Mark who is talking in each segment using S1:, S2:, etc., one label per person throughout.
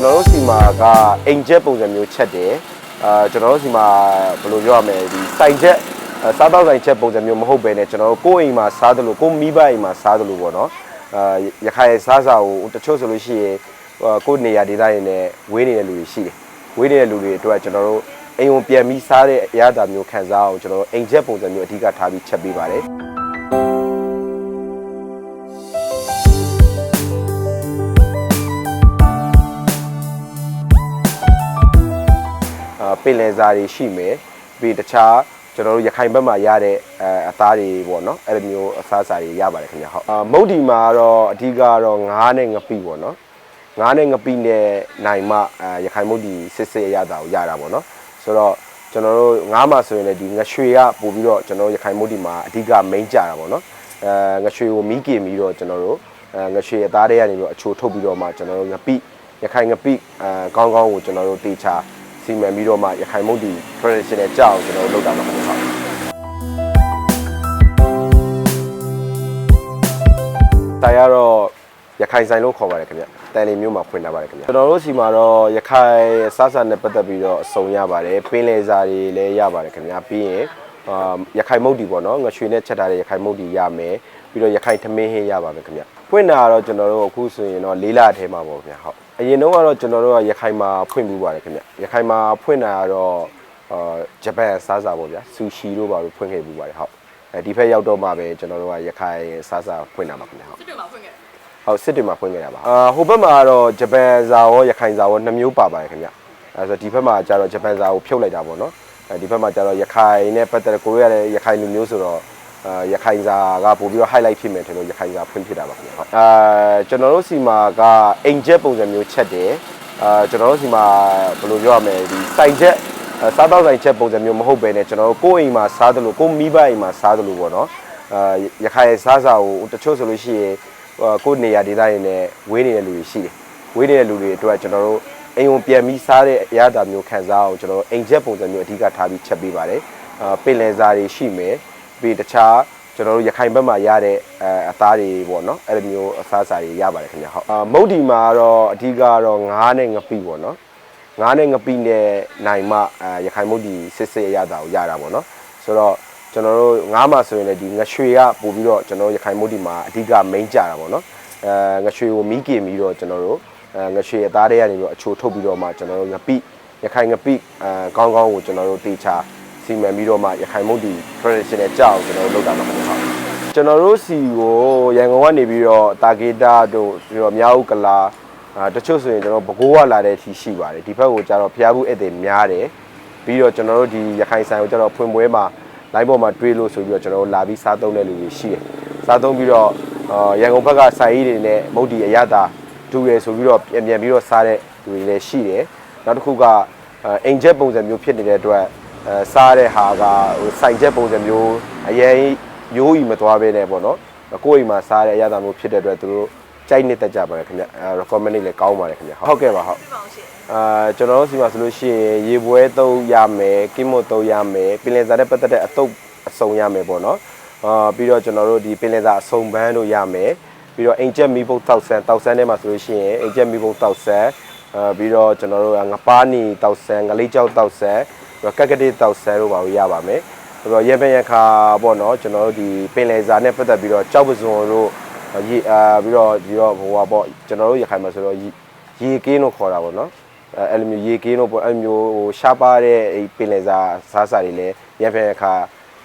S1: ကျွန်တော်တို့စီမာကအိမ်ချက်ပုံစံမျိုးချက်တယ်အာကျွန်တော်တို့စီမာဘယ်လိုပြောရမလဲဒီစိုင်ချက်အဲစားတော့စိုင်ချက်ပုံစံမျိုးမဟုတ်ဘဲနဲ့ကျွန်တော်တို့ကိုယ့်အိမ်မှာစားသလိုကိုယ့်မိဘအိမ်မှာစားသလိုပေါ့နော်အာရခိုင်စားစာကိုတချို့ဆိုလို့ရှိရင်အာကိုယ့်နေရာဒေသတွေနဲ့ဝေးနေတဲ့လူတွေရှိတယ်ဝေးနေတဲ့လူတွေအတွက်ကျွန်တော်တို့အိမ်ဝင်ပြန်ပြီးစားတဲ့အရာတာမျိုးခံစားအောင်ကျွန်တော်တို့အိမ်ချက်ပုံစံမျိုးအဓိကထားပြီးချက်ပေးပါတယ် ပင်လယ်စာတွေရှိမယ်ပြီးတခြားကျွန်တော်တို့ရခိုင်ဘက်မှာရတဲ့အဲအသားတွေပေါ့နော်အဲ့လိုမျိုးအစားအစာတွေရပါတယ်ခင်ဗျာဟုတ်အာမုတ်ဒီမှာတော့အဓိကကတော့ငါးနဲ့ငပိပေါ့နော်ငါးနဲ့ငပိနဲ့နိုင်မအဲရခိုင်မုတ်ဒီစစ်စစ်အရတာကိုရတာပေါ့နော်ဆိုတော့ကျွန်တော်တို့ငါးမှာဆိုရင်လည်းဒီငရွှေကပို့ပြီးတော့ကျွန်တော်တို့ရခိုင်မုတ်ဒီမှာအဓိက main ကြတာပေါ့နော်အဲငရွှေကိုမီးကင်ပြီးတော့ကျွန်တော်တို့အဲငရွှေအသားတွေကနေပြီးတော့အချိုထုတ်ပြီးတော့မှကျွန်တော်တို့ငပိရခိုင်ငပိအဲကောင်းကောင်းကိုကျွန်တော်တို့တေချာ စီမံပြီးတော့မှရခိုင်မုတ်ဒီ traditional ကြောက်ကျွန်တော်တို့လုပ်တာပါခင်ဗျာဟုတ်တိုင်ရတော့ရခိုင်ဆိုင်လို့ခေါ်ပါတယ်ခင်ဗျတန်လီမျိုးမှာဖွင့်ထားပါတယ်ခင်ဗျကျွန်တော်တို့စီမှာတော့ရခိုင်စားစာနဲ့ပတ်သက်ပြီးတော့အစုံရပါတယ်ပင်လယ်စာတွေလည်းရပါတယ်ခင်ဗျပြီးရင်အာရခိုင်မုတ်ဒီပေါ့နော်ငရွှေနဲ့ချက်ထားတဲ့ရခိုင်မုတ်ဒီရမယ်ပြီးတော့ရခိုင်သမင်းဟင်းရပါမယ်ခင်ဗျ ဖွင့်တာကတော့ကျွန်တော်တို့အခုဆိုရင်တော့လေးလအထဲမှာပေါ့ခင်ဗျဟုတ်အရင်တော့ကတော့ကျွန်တော်တို့ကရခိုင်မှာဖွင့်ပြီးပါတယ်ခင်ဗျရခိုင်မှာဖွင့်တာကတော့အာဂျပန်စားစာပေါ့ဗျာဆူရှီတို့ပါလို့ဖွင့်ခဲ့ပြီးပါတယ်ဟုတ်အဲဒီဖက်ရောက်တော့မှပဲကျွန်တော်တို့ကရခိုင်စားစာဖွင့်တာပါခင်ဗျဟုတ်
S2: စစ်တွေမှာဖွင့်ခဲ့တယ်
S1: ဟုတ်စစ်တွေမှာဖွင့်ခဲ့တာပါအာဟိုဘက်မှာကတော့ဂျပန်ဇာရောရခိုင်ဇာရောနှစ်မျိုးပါပါတယ်ခင်ဗျအဲဆိုဒီဘက်မှာကျတော့ဂျပန်ဇာကိုဖြုတ်လိုက်တာပေါ့နော်အဲဒီဘက်မှာကျတော့ရခိုင်နဲ့ပတ်သက်တဲ့ကိုရီးယားရဲ့ရခိုင်လူမျိုးဆိုတော့ အာရခိုင်ဇာကပို့ပြီးတော့ highlight ဖြစ်မယ်ထင်လို့ရခိုင်ဇာဖွင့်ဖြစ်တာပါခင်ဗျအာကျွန်တော်တို့စီမှာကအိမ်ချက်ပုံစံမျိုးချက်တယ်အာကျွန်တော်တို့စီမှာဘယ်လိုပြောရမလဲဒီစိုင်ချက်အဲစားတော့ဆိုင်ချက်ပုံစံမျိုးမဟုတ်ဘဲနဲ့ကျွန်တော်တို့ကိုယ့်အိမ်မှာစားသလိုကိုယ့်မိဘအိမ်မှာစားသလိုပေါ့နော်အာရခိုင်စားစာကိုတချို့ဆိုလို့ရှိရင်ဟိုကိုယ့်နေရာဒေသတွေနဲ့ဝေးနေတဲ့လူတွေရှိတယ်ဝေးနေတဲ့လူတွေအတွက်ကျွန်တော်တို့အိမ်ဝင်ပြန်ပြီးစားတဲ့အရာတာမျိုးခံစားအောင်ကျွန်တော်တို့အိမ်ချက်ပုံစံမျိုးအဓိကထားပြီးချက်ပေးပါတယ်အာပင်လယ်စာတွေရှိမယ် ပြီးတခြားကျွန်တော်တို့ရခိုင်ဘက်မှာရတဲ့အဲအသားတွေပေါ့နော်အဲ့လိုမျိုးအစားအစာတွေရပါတယ်ခင်ဗျဟုတ်အာမုတ်ဒီမှာတော့အဓိကကတော့ငါးနဲ့ငပိပေါ့နော်ငါးနဲ့ငပိနဲ့နိုင်မအဲရခိုင်မုတ်ဒီစစ်စစ်အရာတာကိုရတာပေါ့နော်ဆိုတော့ကျွန်တော်တို့ငါးမှာဆိုရင်လည်းဒီငရွှေကပို့ပြီးတော့ကျွန်တော်တို့ရခိုင်မုတ်ဒီမှာအဓိက main ကြတာပေါ့နော်အဲငရွှေကိုမီးကင်ပြီးတော့ကျွန်တော်တို့အဲငရွှေအသားတွေကနေပြီးတော့အချိုထုတ်ပြီးတော့မှကျွန်တော်တို့ငပိရခိုင်ငပိအဲကောင်းကောင်းကိုကျွန်တော်တို့တေချာ စီမံပြီးတော့မှရခိုင်မုတ်ဒီ traditional ကြောက်ကျွန်တော်တို့လုပ်တာပါခင်ဗျဟုတ်ကျွန်တော်တို့စီကိုရန်ကုန်ကနေပြီးတော့တာဂေတာတို့ပြီးတော့မြောက်ဥက္ကလာအာတချို့ဆိုရင်ကျွန်တော်ဘကိုးကလာတဲ့အထိရှိပါတယ်ဒီဘက်ကိုကျတော့ဖျားဘူးဧည့်သည်များတယ်ပြီးတော့ကျွန်တော်တို့ဒီရခိုင်ဆိုင်ကိုကျတော့ဖွင့်ပွဲမှာ line ပေါ်မှာတွေးလို့ဆိုပြီးတော့ကျွန်တော်တို့လာပြီးစားသုံးတဲ့လူတွေရှိတယ်။စားသုံးပြီးတော့အာရန်ကုန်ဘက်ကဆိုင်ကြီးတွေနဲ့မုတ်ဒီအရသာဒူရယ်ဆိုပြီးတော့ပြန်ပြန်ပြီးတော့စားတဲ့လူတွေလည်းရှိတယ်။နောက်တစ်ခုကအာအိမ်ချက်ပုံစံမျိုးဖြစ်နေတဲ့အတွက် အဲစားတဲ့ဟာကဟိုဆိုင်ချက်ပုံစံမျိုးအရင်ရိုးကြီးမသွားဘဲနဲ့ပေါ့နော်။ကိုယ့်အိမ်မှာစားတဲ့အရသာမျိုးဖြစ်တဲ့အတွက်သူတို့ကြိုက်နှစ်သက်ကြပါတယ်ခင်ဗျအဲ recommend လေးလည်းကောင်းပါတယ်ခင်ဗျဟုတ်ကဲ့ပါဟုတ်
S2: ပြပါအောင်ရှင်
S1: အာကျွန်တော်တို့စီမှာဆိုလို့ရှိရင်ရေပွဲသုံးရမယ်ကင်းမွတ်သုံးရမယ်ပင်လယ်စာနဲ့ပတ်သက်တဲ့အတုပ်အစုံရမယ်ပေါ့နော်အာပြီးတော့ကျွန်တော်တို့ဒီပင်လယ်စာအစုံပန်းတို့ရမယ်ပြီးတော့အိမ်ချက်မီးပုတ်တောက်ဆန်းတောက်ဆန်းထဲမှာဆိုလို့ရှိရင်အိမ်ချက်မီးပုတ်တောက်ဆန်းအာပြီးတော့ကျွန်တော်တို့ကငပါးနီတောက်ဆန်းငလေးကြောက်တောက်ဆန်း ပြီးတော့ကက်ကတိတောက်ဆန်းတို့ပါလို့ရပါမယ်ပြီးတော့ရေပင်ရခါပေါ့နော်ကျွန်တော်တို့ဒီပင်လယ်စာနဲ့ပတ်သက်ပြီးတော့ကြောက်ပစုံတို့ရေအာပြီးတော့ဒီတော့ဟိုပါပေါ့ကျွန်တော်တို့ရခိုင်မှာဆိုတော့ရေကင်းလို့ခေါ်တာပေါ့နော်အဲအဲ့လိုမျိုးရေကင်းတော့ပေါ့အဲ့လိုမျိုးဟိုရှားပါတဲ့အဲ့ပင်လယ်စာစားစာတွေလည်းရဖက်အခါ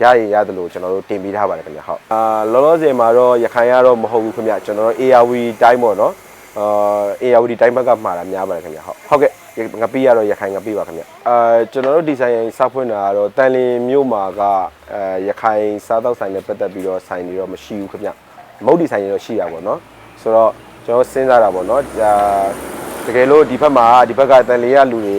S1: ရရင်ရတယ်လို့ကျွန်တော်တို့တင်ပေးထားပါတယ်ခင်ဗျဟုတ်အာလောလောဆယ်မှာတော့ရခိုင်ကတော့မဟုတ်ဘူးခင်ဗျကျွန်တော်တို့ ARV တိုင်းပေါ့နော်အာ ARV တိုင်းဘက်ကမှာတာများပါတယ်ခင်ဗျဟုတ်ဟုတ်ကဲ့ ငပိကတော့ရခိုင်ငပိပါခင်ဗျအာကျွန်တော်တို့ဒီဆိုင်စားဖွင့်တာကတော့တန်လင်းမြို့မှာကအဲရခိုင်စားတော့ဆိုင်နဲ့ပတ်သက်ပြီးတော့ဆိုင်တွေတော့မရှိဘူးခင်ဗျမုတ်ဒီဆိုင်တွေတော့ရှိရပါတော့ဆိုတော့ကျွန်တော်စဉ်းစားတာပေါ့နော်ဒါတကယ်လို့ဒီဘက်မှာဒီဘက်ကတန်လေးရလူတွေ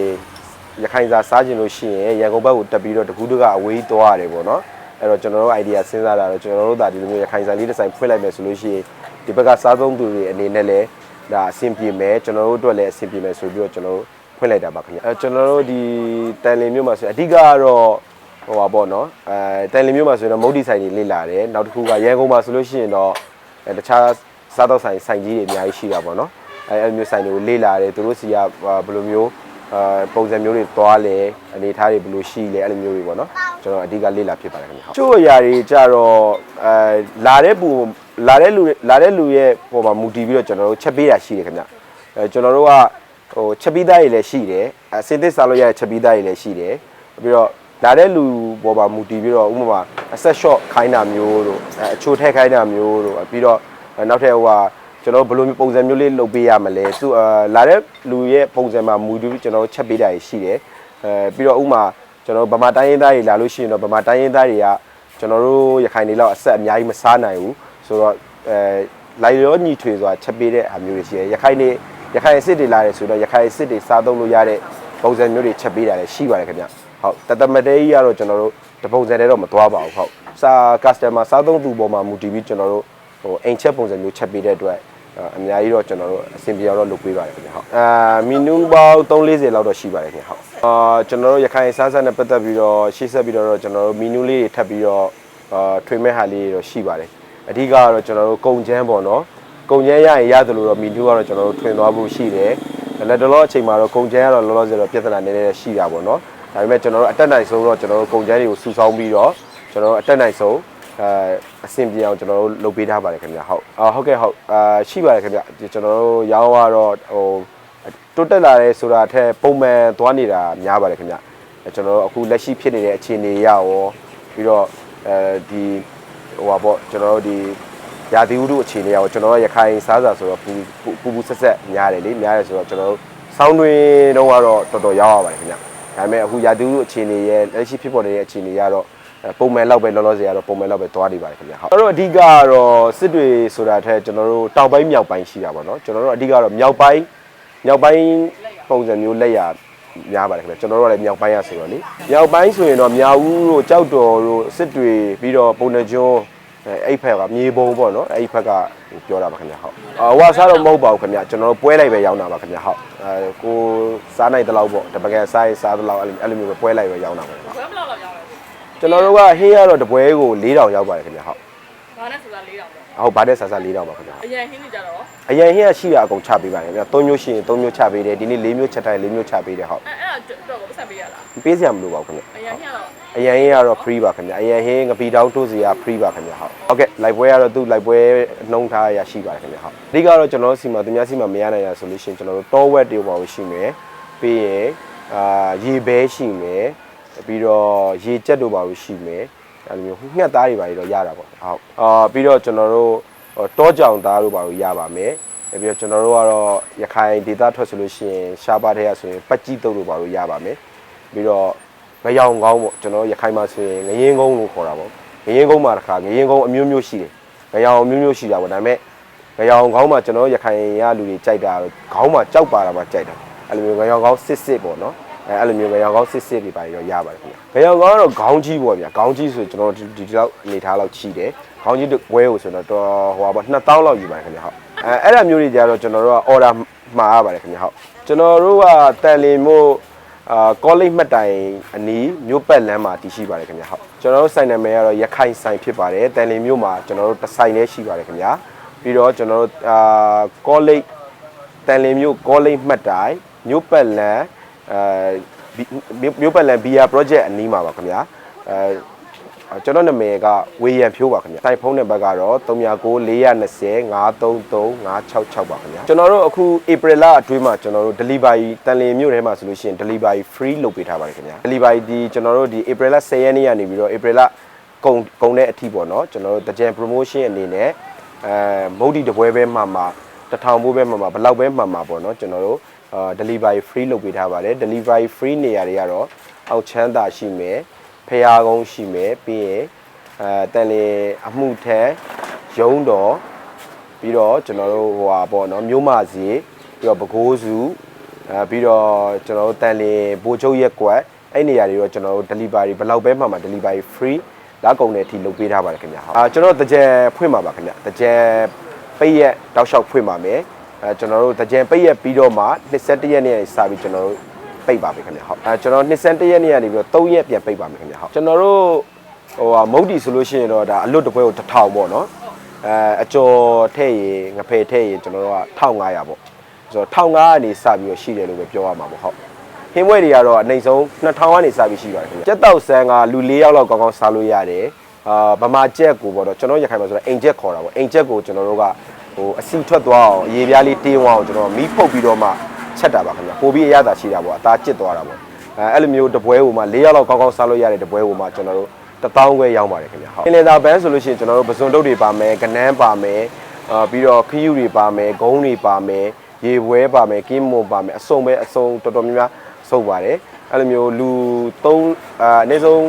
S1: ရခိုင်စာစားကျင်လို့ရှိရင်ရန်ကုန်ဘက်ကိုတက်ပြီးတော့တကူးတကအဝေးသွားရတယ်ပေါ့နော်အဲ့တော့ကျွန်တော်တို့ idea စဉ်းစားတာတော့ကျွန်တော်တို့ဒါဒီလိုမျိုးရခိုင်စာလေးတစ်ဆိုင်ဖွင့်လိုက်မယ်ဆိုလို့ရှိရင်ဒီဘက်ကစားသုံးသူတွေအနေနဲ့လည်းဒါအဆင်ပြေမယ်ကျွန်တော်တို့အတွက်လည်းအဆင်ပြေမယ်ဆိုပြီးတော့ကျွန်တော်တို့ ဖွင့်လိုက်တာပါခင်ဗျအဲကျွန်တော်တို့ဒီတန်လင်းမြို့မှာဆိုရင်အဓိကကတော့ဟိုပါပေါ့နော်အဲတန်လင်းမြို့မှာဆိုရင်တော့မုတ်ဒီဆိုင်တွေလေ့လာတယ်နောက်တစ်ခုကရန်ကုန်မှာဆိုလို့ရှိရင်တော့အဲတခြားစားတော့ဆိုင်ဆိုင်ကြီးတွေအများကြီးရှိတာပေါ့နော်အဲအဲ့လိုမျိုးဆိုင်တွေကိုလေ့လာတယ်သူတို့စီကဘယ်လိုမျိုးအာပုံစံမျိုးတွေသွားလဲအနေထားတွေဘယ်လိုရှိလဲအဲ့လိုမျိုးတွေပေါ့နော်ကျွန်တော်အဓိကလေ့လာဖြစ်ပါတယ်ခင်ဗျာချို့အရာတွေကြတော့အဲလာတဲ့ပူလာတဲ့လူလာတဲ့လူရဲ့ပုံမှာမူတည်ပြီးတော့ကျွန်တော်တို့ချက်ပေးတာရှိတယ်ခင်ဗျာအဲကျွန်တော်တို့က ဟိုချက်ပြီးသားတွေလည်းရှိတယ်အစင်သစ်စားလို့ရတဲ့ချက်ပြီးသားတွေလည်းရှိတယ်ပြီးတော့လာတဲ့လူပေါ်မှာမူတည်ပြီးတော့ဥပမာအဆက် shot ခိုင်းတာမျိုးတို့အဲအချိုထည့်ခိုင်းတာမျိုးတို့ပြီးတော့နောက်ထပ်ဟိုဟာကျွန်တော်ဘယ်လိုမျိုးပုံစံမျိုးလေးလုပ်ပေးရမလဲသူအာလာတဲ့လူရဲ့ပုံစံမှာမူတည်ပြီးကျွန်တော်ချက်ပေးတာရှိတယ်အဲပြီးတော့ဥမာကျွန်တော်ဗမာတိုင်းရင်းသားတွေလာလို့ရှိရင်တော့ဗမာတိုင်းရင်းသားတွေကကျွန်တော်တို့ရခိုင်တွေလောက်အဆက်အများကြီးမစားနိုင်ဘူးဆိုတော့အဲလိုက်ရောညီထွေစွာချက်ပေးတဲ့အမျိုးတွေရှိတယ်ရခိုင်တွေ ရခိုင်စစ်တွေလာတယ်ဆိုတော့ရခိုင်စစ်တွေစားသုံးလို့ရတဲ့ပုံစံမျိုးတွေချက်ပေးတာလည်းရှိပါတယ်ခင်ဗျဟုတ်တသမတဲကြီးကတော့ကျွန်တော်တို့တပုံစံတွေတော့မသွားပါဘူးဟုတ်စာ customer စားသုံးသူပေါ်မှာမူတည်ပြီးကျွန်တော်တို့ဟိုအိမ်ချက်ပုံစံမျိုးချက်ပေးတဲ့အတွက်အများကြီးတော့ကျွန်တော်တို့အဆင်ပြေအောင်တော့လုပ်ပေးပါတယ်ခင်ဗျဟုတ်အာမီနူပေါင်း340လောက်တော့ရှိပါတယ်ခင်ဗျဟုတ်အာကျွန်တော်တို့ရခိုင်စားစားနဲ့ပတ်သက်ပြီးတော့ရှေ့ဆက်ပြီးတော့ကျွန်တော်တို့မီနူလေးတွေထပ်ပြီးတော့အာထွေမဲ့ဟာလေးတွေတော့ရှိပါတယ်အဓိကကတော့ကျွန်တော်တို့ကုံချမ်းပေါ့နော် ကုံချမ်းရရင်ရတယ်လို့တော့မီနူကတော့ကျွန်တော်တို့ထွင်သွားဖို့ရှိတယ်လက်တလောအချိန်မှာတော့ကုံချမ်းကတော့လောလောဆယ်တော့ပြဿနာနည်းနည်းရှိတာပေါ့နော်ဒါပေမဲ့ကျွန်တော်တို့အတက်နိုင်ဆုံးတော့ကျွန်တော်တို့ကုံချမ်းတွေကိုစုဆောင်းပြီးတော့ကျွန်တော်တို့အတက်နိုင်ဆုံးအဲအဆင်ပြေအောင်ကျွန်တော်တို့လုပ်ပေးထားပါတယ်ခင်ဗျဟုတ်အာဟုတ်ကဲ့ဟုတ်အာရှိပါတယ်ခင်ဗျဒီကျွန်တော်တို့ရောင်းကတော့ဟိုတိုးတက်လာတယ်ဆိုတာအထက်ပုံမှန်သွားနေတာများပါတယ်ခင်ဗျအဲကျွန်တော်တို့အခုလက်ရှိဖြစ်နေတဲ့အခြေအနေရရောပြီးတော့အဲဒီဟိုပါပေါ့ကျွန်တော်တို့ဒီ ရာသီဥတုအခြေအနေရရောကျွန်တော်တို့ရခိုင်စားစာဆိုတော့ပူပူပူဆက်ဆက်များတယ်လေများတယ်ဆိုတော့ကျွန်တော်တို့ဆောင်းတွင်တုန်းကတော့တော်တော်ရောင်းရပါတယ်ခင်ဗျဒါပေမဲ့အခုရာသီဥတုအခြေအနေရဲ့လက်ရှိဖြစ်ပေါ်နေတဲ့အခြေအနေရတော့ပုံမှန်လောက်ပဲလောလောဆယ်ကတော့ပုံမှန်လောက်ပဲသွားနေပါတယ်ခင်ဗျာဟုတ်အဲ့တော့အဓိကကတော့စစ်တွေဆိုတာထက်ကျွန်တော်တို့တောင်ပိုင်းမြောက်ပိုင်းရှိတာပေါ့နော်ကျွန်တော်တို့အဓိကတော့မြောက်ပိုင်းမြောက်ပိုင်းပုံစံမျိုးလက်ရများပါတယ်ခင်ဗျာကျွန်တော်တို့ကလည်းမြောက်ပိုင်းရဆိုတော့လေမြောက်ပိုင်းဆိုရင်တော့မြောက်ဦးတို့ကြောက်တော်တို့စစ်တွေပြီးတော့ပုံနှကျွန်း အဲအဲ့ဖက်ကမြေပုံပေါ့နော်အဲ့ဖက်ကပြောတာပါခင်ဗျာဟုတ်အဝါစားတော့မဟုတ်ပါဘူးခင်ဗျာကျွန်တော်တို့ပွဲလိုက်ပဲရောင်းတာပါခင်ဗျာဟုတ်အဲကိုစားနိုင်တဲ့လောက်ပေါ့တပကယ်စားရင်စားတဲ့လောက်အဲ့လိုအဲ့လိုမျိုးပဲပွဲလိုက်ပဲရောင်းတာပါခင်ဗျာ
S2: ဘယ်ဘလောက်လောက်ရောက်လဲ
S1: ကျွန်တော်တို့ကဟင်းရတော့တပွဲကို4000ရောက်ပါတယ်ခင်ဗျာဟုတ်
S2: ဘာနဲ့ဆိုတာ၄တောင်ပေါ့
S1: ဟုတ်ဗာတဲ့ဆာဆာ4000ပါခင်ဗျာ
S2: အရင်ဟင်းနေကြတော့
S1: အရင်ဟင်းရရှိတာအကုန်ချပေးပါတယ်ခင်ဗျာ3မျိုးရှိရင်3မျိုးချပေးတယ်ဒီနေ့4မျိုးချက်တိုင်း4မျိုးချပေးတယ်ဟုတ်
S2: အဲအဲ့ဒါတော့ကို ပတ်ပေးရလား
S1: ပေးစရာမလိုပါဘူးခင်ဗျာ
S2: အရင်ဟင်းကတော့
S1: အရင်ဟင်းရတော့ free ပါခင်ဗျာအရင်ဟင်းငပီတောင်းတိုးစီက free ပါခင်ဗျာဟုတ်ဟုတ်ကဲ့လိုက်ပွဲကတော့သူ့လိုက်ပွဲနှုံးထားရရှိပါတယ်ခင်ဗျာဟုတ်အဓိကတော့ကျွန်တော်တို့စီမှာသူများစီမှာမရနိုင်ရဆိုလို့ရှိရင်ကျွန်တော်တို့တောဝက်တွေပါလို့ရှိမယ်ပြီးရင်အာရေဘဲရှိမယ်ပြီးတော့ရေကြက်တို့ပါလို့ရှိမယ်အဲ့လိုမျိုးငှက်သားတွေပါတော့ရတာပေါ့ဟုတ်အာပြီးတော့ကျွန်တော်တို့တောကြောင်သားတို့ပါလို့ရပါမယ်ပြီးတော့ကျွန်တော်တို့ကတော့ရခိုင်ဒေသထွက်ဆိုလို့ရှိရင်ရှားပါတဲ့ရဆိုရင်ပတ်ကြီးတုပ်တို့ပါလို့ရပါမယ် ပြီးတော့ငရောင်ကောင်းပေါ့ကျွန်တော်ရခိုင်မှာဆိုရင်ငရင်ကုန်းလို့ခေါ်တာပေါ့ငရင်ကုန်းမှာတစ်ခါငရင်ကုန်းအမျိုးမျိုးရှိတယ်ငရောင်အမျိုးမျိုးရှိတာပေါ့ဒါပေမဲ့ငရောင်ကောင်းမှာကျွန်တော်ရခိုင်ရလူတွေကြိုက်တာခေါင်းမှာကြောက်ပါတာမှကြိုက်တာအဲ့လိုမျိုးငရောင်ကောင်းစစ်စစ်ပေါ့နော်အဲအဲ့လိုမျိုးငရောင်ကောင်းစစ်စစ်တွေပါရောရပါတယ်ခင်ဗျငရောင်ကောင်းကတော့ခေါင်းကြီးပေါ့ဗျာခေါင်းကြီးဆိုကျွန်တော်ဒီဒီလောက်အနေထားလောက်ရှိတယ်ခေါင်းကြီးဝဲကိုဆိုတော့တော်ဟိုပါပေါ့2000လောက်ယူပါတယ်ခင်ဗျဟုတ်အဲအဲ့ဒါမျိုးတွေကြတော့ကျွန်တော်တို့က order မှာရပါတယ်ခင်ဗျဟုတ်ကျွန်တော်တို့ကတန်လီမို့ အာကောလိပ်မှတ်တိုင်အနီးမြို့ပတ်လမ်းမှာတည်ရှိပါတယ်ခင်ဗျာဟုတ်ကျွန်တော်တို့ဆိုင်နာမည်ကတော့ရခိုင်ဆိုင်ဖြစ်ပါတယ်တန်လင်းမြို့မှာကျွန်တော်တို့တစ်ဆိုင်လေးရှိပါတယ်ခင်ဗျာပြီးတော့ကျွန်တော်တို့အာကောလိပ်တန်လင်းမြို့ကောလိပ်မှတ်တိုင်မြို့ပတ်လမ်းအာမြို့ပတ်လမ်းဘီယာ project အနီးမှာပါခင်ဗျာအဲ ကျွန်တော်နာမည်ကဝေယံဖြိုးပါခင်ဗျာတိုင်ဖုန်းနံပါတ်ကတော့399420 533 566ပါခင်ဗျာကျွန်တော်တို့အခု April လအတွင်းမှာကျွန်တော်တို့ delivery တန်လင်းမြို့ထဲမှာဆိုလို့ရှိရင် delivery free လုပ်ပေးထားပါတယ်ခင်ဗျာ delivery ဒီကျွန်တော်တို့ဒီ April လ10ရက်နေ့ကနေပြီးတော့ April လကုန်ကုန်တဲ့အထိပေါ့နော်ကျွန်တော်တို့တကြံ promotion အနေနဲ့အဲမုတ်ဒီတပွဲပဲမှမှာတစ်ထောင်ဘိုးပဲမှမှာဘယ်လောက်ပဲမှမှာပေါ့နော်ကျွန်တော်တို့အာ delivery free လုပ်ပေးထားပါတယ် delivery free နေရာတွေကတော့အောက်ချမ်းသာရှိမယ် ဖျားကုန်းရှိမယ်ပြီးရင်အဲတန်လင်းအမှုထဲရုံးတော်ပြီးတော့ကျွန်တော်တို့ဟိုဟာပေါ့နော်မြို့မစီပြီးတော့ပဲခူးစုအဲပြီးတော့ကျွန်တော်တို့တန်လင်းဘိုးချုပ်ရက်ကွက်အဲ့နေရာတွေတော့ကျွန်တော်တို့ delivery ဘယ်လောက်ပဲမှမှာ delivery free လာကုန်တဲ့အထိလုပ်ပေးထားပါတယ်ခင်ဗျာအာကျွန်တော်တို့တကြံဖွင့်ပါပါခင်ဗျာတကြံပိတ်ရက်တောက်လျှောက်ဖွင့်ပါမယ်အဲကျွန်တော်တို့တကြံပိတ်ရက်ပြီးတော့မှ21ရက်နေ့စပြီးကျွန်တော်တို့ ပိတ်ပါပြီခင်ဗျာဟုတ်အဲကျွန်တော်21ရက်နေ့ကနေပြီးတော့3ရက်ပြန်ပိတ်ပါမယ်ခင်ဗျာဟုတ်ကျွန်တော်တို့ဟိုဟာမုတ်တီဆိုလို့ရှိရင်တော့ဒါအလွတ်တစ်ပွဲကို1000ပေါ့နော်အဲအကျော်ထဲ့ရင်ငဖယ်ထဲ့ရင်ကျွန်တော်တို့က1500ပေါ့ဆိုတော့1500ကနေစပြီးတော့ရှိတယ်လို့ပဲပြောရမှာပေါ့ဟုတ်ဟင်းပွဲတွေကတော့အနိုင်ဆုံး2000ကနေစပြီးရှိပါတယ်ခင်ဗျကြက်တောက်ဆန်းကလူ၄ယောက်လောက်ကောင်းကောင်းစားလို့ရတယ်အာဗမာကြက်ကိုပေါ့တော့ကျွန်တော်ရခိုင်မှာဆိုတော့အိမ်ကြက်ခေါ်တာပေါ့အိမ်ကြက်ကိုကျွန်တော်တို့ကဟိုအစီထွက်သွားအောင်အရေပြားလေးတင်းသွားအောင်ကျွန်တော်မီးဖုတ်ပြီးတော့မှ ချက်တာပါခင်ဗျပိုပြီးအရသာရှိတာပေါ့အသားကျစ်သွားတာပေါ့အဲအဲ့လိုမျိုးတပွဲဟိုမှာ၄ယောက်လောက်ကောင်းကောင်းစားလို့ရတဲ့တပွဲဟိုမှာကျွန်တော်တို့တပေါင်းခွဲရောင်းပါတယ်ခင်ဗျဟုတ်ပင်လယ်သာဘန်းဆိုလို့ရှိရင်ကျွန်တော်တို့ပစွန်တုတ်တွေပါမယ်ကနန်းပါမယ်အာပြီးတော့ခရူတွေပါမယ်ဂုံးတွေပါမယ်ရေပွဲပါမယ်ကင်းမွန်ပါမယ်အစုံပဲအစုံတော်တော်များများစုံပါတယ်အဲ့လိုမျိုးလူ3အာအနည်းဆုံး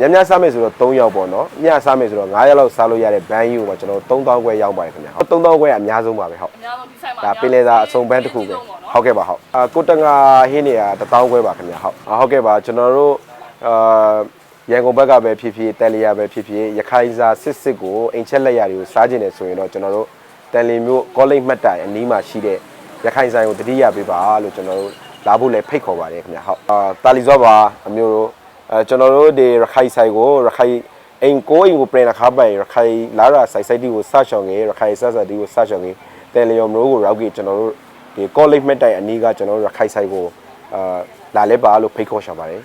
S1: ညညစားမယ်ဆိုတော့3ယောက်ပေါ့နော်ညစားမယ်ဆိုတော့9ယောက်လောက်စားလို့ရတဲ့ဘန်းကြီးကိုမှကျွန်တော်3000ခွဲရောင်းပါတယ်ခင်ဗျဟုတ်3000ခွဲကအများဆုံးပါပဲဟုတ်
S2: အများဆုံးဒီဆိုင်မှာ
S1: ဒါပင်လေသာအစုံပန်းတစ်ခုပဲဟုတ်ကဲ့ပါဟုတ်အာကိုတငါဟင်းနေရတပေါင်းခွဲပါခင်ဗျဟုတ်အာဟုတ်ကဲ့ပါကျွန်တော်တို့အာရန်ကုန်ဘက်ကပဲဖြစ်ဖြစ်တန်လျာပဲဖြစ်ဖြစ်ရခိုင်စာစစ်စစ်ကိုအိမ်ချက်လက်ရာတွေကိုစားကျင်တယ်ဆိုရင်တော့ကျွန်တော်တို့တန်လီမျိုးကောလိပ်မှတ်တိုင်အနီးမှာရှိတဲ့ရခိုင်ဆိုင်ကိုတတိယပေးပါလို့ကျွန်တော်တို့လာဖို့လည်းဖိတ်ခေါ်ပါတယ်ခင်ဗျဟုတ်အာတာလီဇောပါအမျိုးတို့ အဲကျွန်တော်တို့ဒီရခိုင်ဆိုင်ကိုရခိုင်အိမ်ကိုအိမ်ကိုပြင်ခါပိုင်ရခိုင်လာရာဆိုင်ဆိုင်တီကိုစချောင်းငယ်ရခိုင်ဆက်ဆက်တီကိုစချောင်းငယ်တယ်လီယိုမျိုးကိုရောက်ကြီးကျွန်တော်တို့ဒီ college မဲ့တိုင်အနီးကကျွန်တော်တို့ရခိုင်ဆိုင်ကိုအာလာလဲပါလို့ဖိတ်ခေါ်ရှာပါတယ်